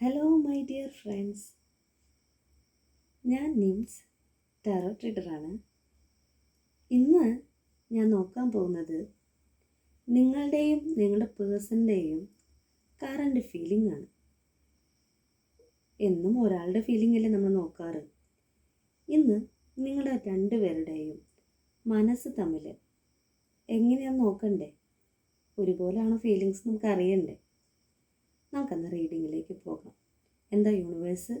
Hello my dear friends ഞാൻ Nims tarot ട്രീഡറാണ് ഇന്ന് ഞാൻ നോക്കാൻ പോകുന്നത് നിങ്ങളുടെയും നിങ്ങളുടെ പേഴ്സന്റെയും കറണ്ട് ഫീലിംഗ് ആണ്. എന്നും ഒരാളുടെ ഫീലിംഗ് അല്ലേ നമ്മൾ നോക്കാറ്? ഇന്ന് നിങ്ങളുടെ രണ്ടുപേരുടെയും മനസ്സ് തമ്മിൽ എങ്ങനെയാണ് നോക്കണ്ടേ? ഒരുപോലെയാണോ ഫീലിങ്സ് നമുക്ക് അറിയണ്ടേ നമുക്കന്ന് റീഡിങ്ങിലേക്ക് പോകാം. എന്താ യൂണിവേഴ്സ്?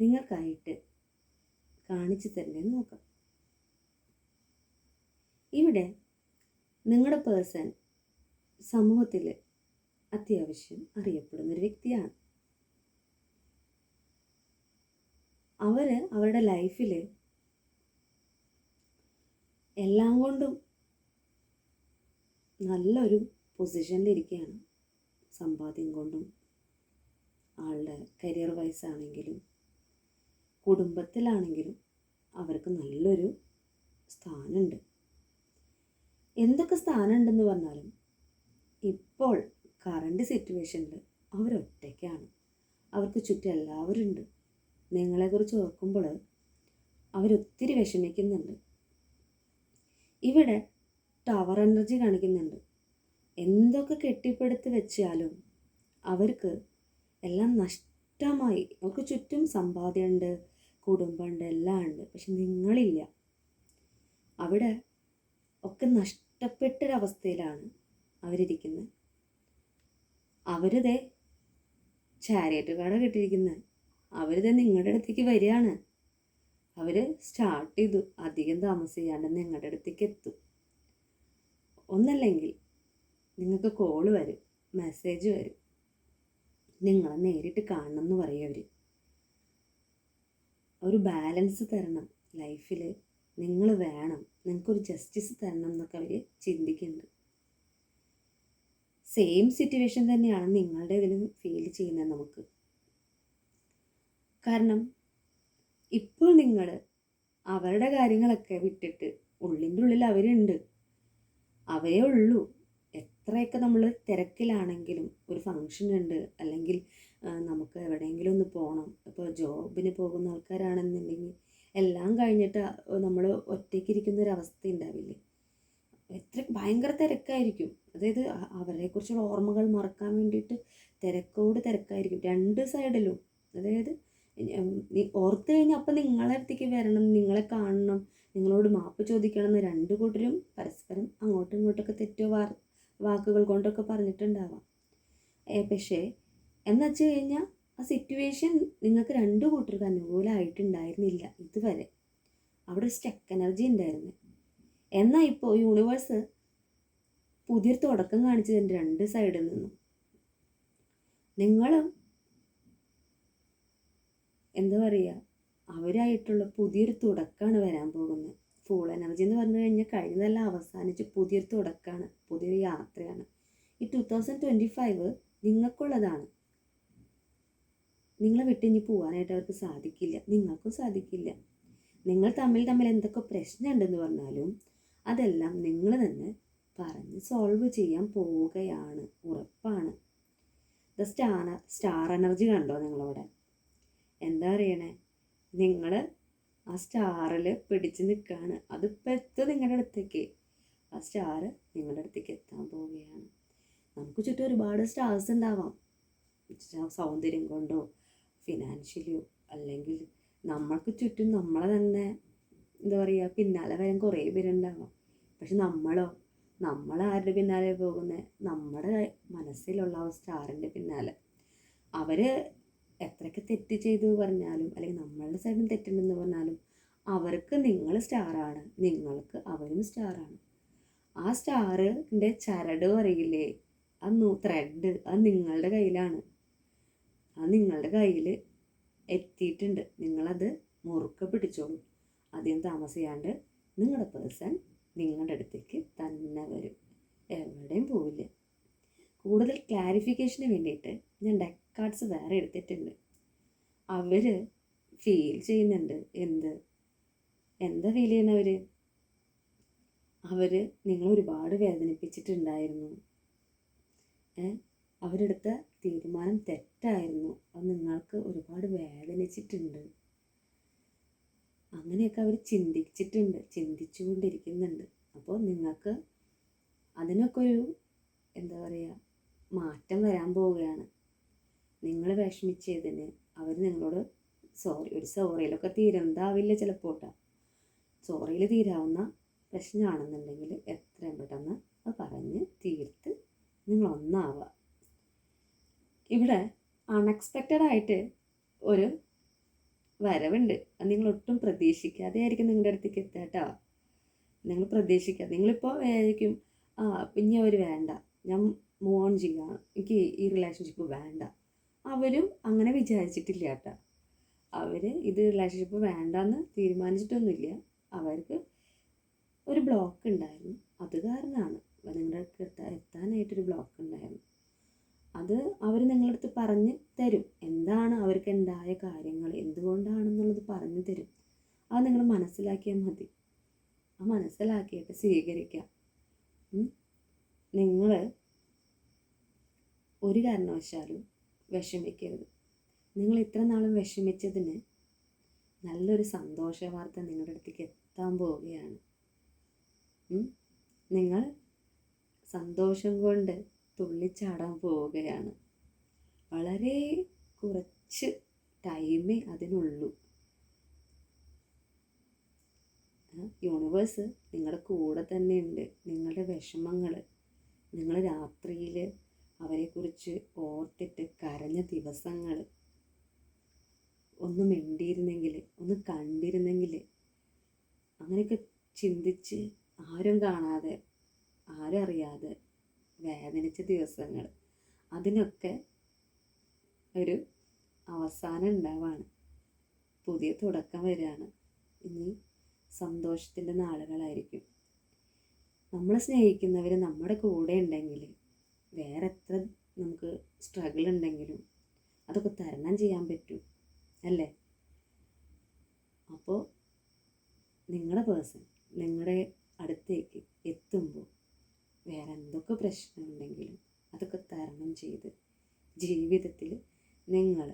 നിങ്ങൾക്കായിട്ട് കാണിച്ചു തരുന്നതെന്ന് നോക്കാം. ഇവിടെ നിങ്ങളുടെ പേഴ്സൺ സമൂഹത്തിൽ അത്യാവശ്യം അറിയപ്പെടുന്ന ഒരു വ്യക്തിയാണ്. അവർ അവരുടെ ലൈഫിൽ എല്ലാം കൊണ്ടും നല്ലൊരു പൊസിഷനിലിരിക്കുകയാണ്. സമ്പാദ്യം കൊണ്ടും ആളുടെ കരിയർ വൈസ് ആണെങ്കിലും കുടുംബത്തിലാണെങ്കിലും അവർക്ക് നല്ലൊരു സ്ഥാനമുണ്ട്. എന്തൊക്കെ സ്ഥാനമുണ്ടെന്ന് പറഞ്ഞാലും ഇപ്പോൾ കറണ്ട് സിറ്റുവേഷനിൽ അവരൊറ്റയ്ക്കാണ്. അവർക്ക് ചുറ്റും എല്ലാവരും ഉണ്ട്. നിങ്ങളെക്കുറിച്ച് ഓർക്കുമ്പോൾ അവരൊത്തിരി വിഷമിക്കുന്നുണ്ട്. ഇവിടെ ടവർ എനർജി കാണിക്കുന്നുണ്ട്. എന്തൊക്കെ കെട്ടിപ്പടുത്ത് വെച്ചാലും അവർക്ക് എല്ലാം നഷ്ടമായി. അവർക്ക് ചുറ്റും സമ്പാദ്യമുണ്ട് കുടുംബമുണ്ട് എല്ലാം ഉണ്ട് പക്ഷെ നിങ്ങളില്ല. അവിടെ ഒക്കെ നഷ്ടപ്പെട്ടൊരവസ്ഥയിലാണ് അവരിരിക്കുന്നത് അവരിതേ ചാരിയറ്റ് കട കിട്ടിയിരിക്കുന്നത് അവരിത് നിങ്ങളുടെ അടുത്തേക്ക് വരികയാണ്. അവർ സ്റ്റാർട്ട് ചെയ്തു. അധികം താമസിക്കാണ്ട് നിങ്ങളുടെ അടുത്തേക്ക് എത്തും. ഒന്നല്ലെങ്കിൽ നിങ്ങൾക്ക് കോൾ വരും മെസ്സേജ് വരും. നിങ്ങളെ നേരിട്ട് കാണണം എന്ന് പറയും അവർ ഒരു ബാലൻസ് തരണം ലൈഫിൽ നിങ്ങൾ വേണം നിങ്ങൾക്കൊരു ജസ്റ്റിസ് തരണം എന്നൊക്കെ അവർ ചിന്തിക്കുന്നുണ്ട്. സെയിം സിറ്റുവേഷൻ തന്നെയാണ് നിങ്ങളുടെ ഇതിലും ഫീൽ ചെയ്യുന്നത് നമുക്ക്. കാരണം ഇപ്പോൾ നിങ്ങൾ അവരുടെ കാര്യങ്ങളൊക്കെ വിട്ടിട്ട് ഉള്ളിന്റെ ഉള്ളിൽ അവരുണ്ട്. അവരേ ഉള്ളൂ. എത്രയൊക്കെ നമ്മൾ തിരക്കിലാണെങ്കിലും ഒരു ഫങ്ഷൻ ഉണ്ട് അല്ലെങ്കിൽ നമുക്ക് എവിടെയെങ്കിലും ഒന്ന് പോകണം ഇപ്പോൾ ജോബിന് പോകുന്ന ആൾക്കാരാണെന്നുണ്ടെങ്കിൽ എല്ലാം കഴിഞ്ഞിട്ട് നമ്മൾ ഒറ്റയ്ക്ക് ഇരിക്കുന്ന ഒരു അവസ്ഥ ഉണ്ടാവില്ലേ? എത്ര ഭയങ്കര തിരക്കായിരിക്കും. അതായത് അവരെക്കുറിച്ചുള്ള ഓർമ്മകൾ മറക്കാൻ വേണ്ടിയിട്ട് തിരക്കോട് തിരക്കായിരിക്കും. രണ്ട് സൈഡിലും. അതായത് ഓർത്ത് കഴിഞ്ഞാൽ അപ്പം നിങ്ങളെ അടുത്തേക്ക് വരണം നിങ്ങളെ കാണണം നിങ്ങളോട് മാപ്പ് ചോദിക്കണം എന്ന് രണ്ട് കൂട്ടരും പരസ്പരം അങ്ങോട്ടും ഇങ്ങോട്ടൊക്കെ തെറ്റോ വാർ വാക്കുകൾ കൊണ്ടൊക്കെ പറഞ്ഞിട്ടുണ്ടാവാം. പക്ഷേ എന്ന് വെച്ച് കഴിഞ്ഞാൽ ആ സിറ്റുവേഷൻ നിങ്ങൾക്ക് രണ്ട് കൂട്ടർക്ക് അനുകൂലമായിട്ടുണ്ടായിരുന്നില്ല ഇതുവരെ. അവിടെ സ്റ്റക്ക് എനർജി ഉണ്ടായിരുന്നു. എന്നാൽ ഇപ്പോൾ യൂണിവേഴ്സ് പുതിയൊരു തുടക്കം കാണിച്ചതിന്റെ രണ്ട് സൈഡിൽ നിന്നും. നിങ്ങളും എന്താ പറയുക അവരായിട്ടുള്ള പുതിയൊരു തുടക്കമാണ് വരാൻ പോകുന്നത്. ഫുൾ എനർജി എന്ന് പറഞ്ഞു കഴിഞ്ഞാൽ കഴിഞ്ഞതെല്ലാം അവസാനിച്ച് പുതിയൊരു തുടക്കമാണ് പുതിയൊരു യാത്രയാണ്. ഈ ടു തൗസൻഡ് ട്വന്റി ഫൈവ് നിങ്ങൾക്കുള്ളതാണ്. നിങ്ങളെ വിട്ട് ഇനി പോകാനായിട്ട് അവർക്ക് സാധിക്കില്ല നിങ്ങൾക്കും സാധിക്കില്ല. നിങ്ങൾ തമ്മിൽ തമ്മിൽ എന്തൊക്കെ പ്രശ്നമുണ്ടെന്ന് പറഞ്ഞാലും അതെല്ലാം നിങ്ങൾ തന്നെ പറഞ്ഞ് സോൾവ് ചെയ്യാൻ പോവുകയാണ് ഉറപ്പാണ്. ദ സ്റ്റാർ സ്റ്റാർ എനർജി കണ്ടോ നിങ്ങളവിടെ? എന്താ അറിയണേ? നിങ്ങൾ ആ സ്റ്റാറിൽ പിടിച്ച് നിൽക്കുകയാണ് അതിപ്പോൾ എത്തും നിങ്ങളുടെ അടുത്തേക്ക്. ആ സ്റ്റാർ നിങ്ങളുടെ അടുത്തേക്ക് എത്താൻ പോവുകയാണ്. നമുക്ക് ചുറ്റും ഒരുപാട് സ്റ്റാർസ് ഉണ്ടാവാം. സൗന്ദര്യം കൊണ്ടോ ഫിനാൻഷ്യലിയോ അല്ലെങ്കിൽ നമ്മൾക്ക് ചുറ്റും നമ്മളെ തന്നെ എന്താ പറയുക പിന്നാലെ വരാൻ കുറേ പേരുണ്ടാവാം. പക്ഷെ നമ്മളോ നമ്മൾ ആരുടെ പിന്നാലെ പോകുന്നത് നമ്മുടെ മനസ്സിലുള്ള ആ സ്റ്റാറിന്റെ പിന്നാലെ. അവർ എത്രയൊക്കെ തെറ്റ് ചെയ്തു പറഞ്ഞാലും അല്ലെങ്കിൽ നമ്മളുടെ സൈഡിൽ തെറ്റുണ്ടെന്ന് പറഞ്ഞാലും അവർക്ക് നിങ്ങൾ സ്റ്റാറാണ് നിങ്ങൾക്ക് അവരും സ്റ്റാറാണ് ആ സ്റ്റാറിന്റെ ചരട് പറയില്ലേ? ആ ത്രെഡ് അത് നിങ്ങളുടെ കയ്യിലാണ്. അത് നിങ്ങളുടെ കയ്യിൽ എത്തിയിട്ടുണ്ട്. നിങ്ങളത് മുറുക്ക പിടിച്ചോളൂ. അധികം താമസിയാണ്ട് നിങ്ങളുടെ പേഴ്സൺ നിങ്ങളുടെ അടുത്തേക്ക് തന്നെ വരും. എവിടെയും പോവില്ല. കൂടുതൽ ക്ലാരിഫിക്കേഷന് വേണ്ടിയിട്ട് ഞാൻ കാർഡ്സ് വേറെ എടുത്തിട്ടുണ്ട്. അവർ ഫീൽ ചെയ്യുന്നുണ്ട്. എന്ത്? എന്താ ഫീൽ ചെയ്യുന്നവർ അവർ നിങ്ങളെ ഒരുപാട് വേദനിപ്പിച്ചിട്ടുണ്ടായിരുന്നു. അവരെടുത്ത തീരുമാനം തെറ്റായിരുന്നു. അത് നിങ്ങൾക്ക് ഒരുപാട് വേദനിച്ചിട്ടുണ്ട്. അങ്ങനെയൊക്കെ അവർ ചിന്തിച്ചിട്ടുണ്ട്. ചിന്തിച്ചുകൊണ്ടിരിക്കുന്നുണ്ട്. അപ്പോൾ നിങ്ങൾക്ക് അതിനൊക്കെ ഒരു എന്താ പറയുക മാറ്റം വരാൻ പോവുകയാണ്. നിങ്ങൾ വിഷമിച്ചതിന് അവർ നിങ്ങളോട് സോറി ഒരു സോറിയിലൊക്കെ തീരുന്നതാവില്ല ചിലപ്പോൾ കേട്ടോ. സോറിയിൽ തീരാവുന്ന പ്രശ്നമാണെന്നുണ്ടെങ്കിൽ എത്രയും പെട്ടെന്ന് അത് പറഞ്ഞ് തീർത്ത് നിങ്ങളൊന്നാവുക ഇവിടെ അൺഎക്സ്പെക്റ്റഡ് ആയിട്ട് ഒരു വരവുണ്ട്. അത് നിങ്ങൾ ഒട്ടും പ്രതീക്ഷിക്കാതെ ആയിരിക്കും നിങ്ങളുടെ അടുത്തേക്ക് എത്തുക കേട്ടോ. നിങ്ങൾ പ്രതീക്ഷിക്കാതെ. നിങ്ങളിപ്പോൾ ആയിരിക്കും ആ പിന്നെ അവർ വേണ്ട. ഞാൻ മൂവ് ഓൺ ചെയ്യാം. എനിക്ക് ഈ റിലേഷൻഷിപ്പ് വേണ്ട. അവരും അങ്ങനെ വിചാരിച്ചിട്ടില്ല കേട്ടോ അവർ ഇത് റിലേഷൻഷിപ്പ് വേണ്ടെന്ന് തീരുമാനിച്ചിട്ടൊന്നുമില്ല. അവർക്ക് ഒരു ബ്ലോക്ക് ഉണ്ടായിരുന്നു. അത് കാരണമാണ്. നിങ്ങളുടെ എത്താനായിട്ടൊരു ബ്ലോക്ക് ഉണ്ടായിരുന്നു. അത് അവർ നിങ്ങളടുത്ത് പറഞ്ഞ് തരും. എന്താണ് അവർക്ക് ഉണ്ടായ കാര്യങ്ങൾ? എന്തുകൊണ്ടാണെന്നുള്ളത് പറഞ്ഞു തരും. അത് നിങ്ങൾ മനസ്സിലാക്കിയാൽ മതി. ആ മനസ്സിലാക്കിയിട്ട് സ്വീകരിക്കാം. നിങ്ങൾ ഒരു കാരണവശാലും വിഷമിക്കരുത്. നിങ്ങൾ ഇത്ര നാളും വിഷമിച്ചതിന് നല്ലൊരു സന്തോഷ വാർത്ത നിങ്ങളുടെ അടുത്തേക്ക് എത്താൻ പോവുകയാണ്. നിങ്ങൾ സന്തോഷം കൊണ്ട് തുള്ളിച്ചാടാൻ പോവുകയാണ്. വളരെ കുറച്ച് ടൈമേ അതിനുള്ളൂ. യൂണിവേഴ്സ് നിങ്ങളുടെ കൂടെ തന്നെ ഉണ്ട്. നിങ്ങളുടെ വിഷമങ്ങൾ നിങ്ങൾ രാത്രിയിൽ അവരെക്കുറിച്ച് ഓർത്തിട്ട് കരഞ്ഞ ദിവസങ്ങൾ ഒന്ന് മിണ്ടിയിരുന്നെങ്കിൽ ഒന്ന് കണ്ടിരുന്നെങ്കിൽ അങ്ങനെയൊക്കെ ചിന്തിച്ച് ആരും കാണാതെ ആരും അറിയാതെ വേദനിച്ച ദിവസങ്ങൾ അതിനൊക്കെ ഒരു അവസാനം ഉണ്ടാവാണ്. പുതിയ തുടക്കം വരികയാണ്. ഇനി സന്തോഷത്തിന്റെ നാളുകളായിരിക്കും. നമ്മളെ സ്നേഹിക്കുന്നവർ നമ്മുടെ കൂടെ ഉണ്ടെങ്കിൽ വേറെ എത്ര നമുക്ക് സ്ട്രഗിൾ ഉണ്ടെങ്കിലും അതൊക്കെ തരണം ചെയ്യാൻ പറ്റും അല്ലേ? അപ്പോൾ നിങ്ങളുടെ പേഴ്സൺ നിങ്ങളുടെ അടുത്തേക്ക് എത്തുമ്പോൾ വേറെ എന്തൊക്കെ പ്രശ്നമുണ്ടെങ്കിലും അതൊക്കെ തരണം ചെയ്ത് ജീവിതത്തിൽ നിങ്ങൾ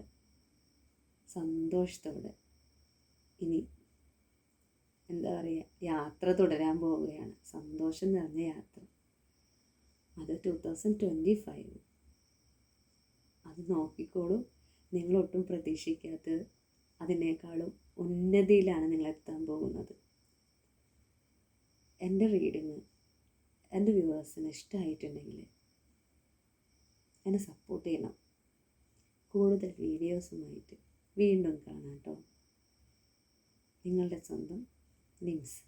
സന്തോഷത്തോടെ ഇനി എന്താ പറയുക യാത്ര തുടരാൻ പോവുകയാണ്. സന്തോഷം നിറഞ്ഞ യാത്ര. അത് ടു തൗസൻഡ് ട്വന്റി ഫൈവ് അത് നോക്കിക്കോളൂ. നിങ്ങളൊട്ടും പ്രതീക്ഷിക്കാത്ത അതിനേക്കാളും ഉന്നതിയിലാണ് നിങ്ങളെത്താൻ പോകുന്നത്. എന്റെ റീഡിങ് എന്റെ വ്യൂവേഴ്സിന് ഇഷ്ടമായിട്ടുണ്ടെങ്കിൽ എന്നെ സപ്പോർട്ട് ചെയ്യണം. കൂടുതൽ വീഡിയോസുമായിട്ട് വീണ്ടും കാണാം കേട്ടോ. നിങ്ങളുടെ സ്വന്തം ലിങ്സ്